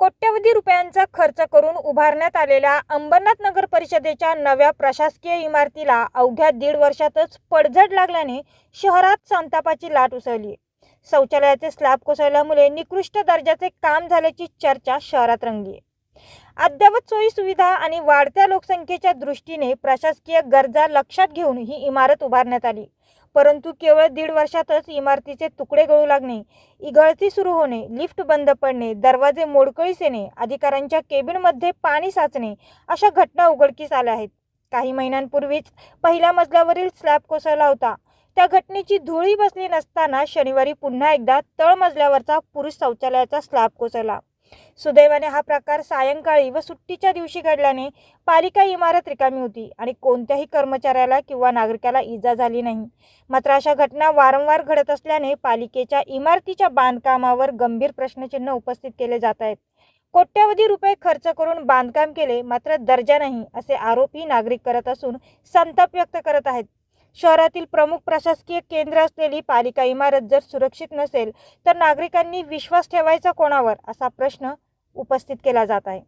कोट्यवधी रुपयांचा खर्च करून उभारण्यात आलेल्या अंबरनाथ नगर परिषदेच्या नव्या प्रशासकीय इमारतीला अवघ्या दीड वर्षातच पडझड लागल्याने शहरात संतापाची लाट उसळली. शौचालयाचे स्लॅब कोसळल्यामुळे निकृष्ट दर्जाचे काम झाल्याची चर्चा शहरात रंगली. अद्ययावत सोयी सुविधा आणि वाढत्या लोकसंख्येच्या दृष्टीने प्रशासकीय गरजा लक्षात घेऊन ही इमारत उभारण्यात आली. परंतु केवळ दीड वर्षातच इमारतीचे तुकडे गळू लागणे इगळती सुरू होणे लिफ्ट बंद पडणे दरवाजे मोडकळीस येणे अधिकाऱ्यांच्या केबिनमध्ये पाणी साचणे अशा घटना उघडकीस आल्या आहेत. काही महिन्यांपूर्वीच पहिल्या मजल्यावरील स्लॅब कोसळला होता. त्या घटनेची धुळी बसली नसताना शनिवारी पुन्हा एकदा तळमजल्यावरचा पुरुष शौचालयाचा स्लॅब कोसळला. सुदैवाने हा प्रकार सायंकाळी व सुट्टीच्या दिवशी घडल्याने पालिका इमारत रिकामी होती आणि कोणत्याही कर्मचाऱ्याला किंवा नागरिकाला इजा झाली नाही. मात्र अशा घटना वारंवार घडत असल्याने पालिकेच्या इमारतीच्या बांधकामावर गंभीर प्रश्नचिन्ह उपस्थित केले जात आहेत. कोट्यवधी रुपये खर्च करून बांधकाम केले मात्र दर्जा नाही असे आरोपही नागरिक करत असून संताप व्यक्त करत आहेत. शहरातील प्रमुख प्रशासकीय केंद्र असलेली पालिका इमारत जर सुरक्षित नसेल तर नागरिकांनी विश्वास ठेवायचा कोणावर? असा प्रश्न उपस्थित केला जात आहे.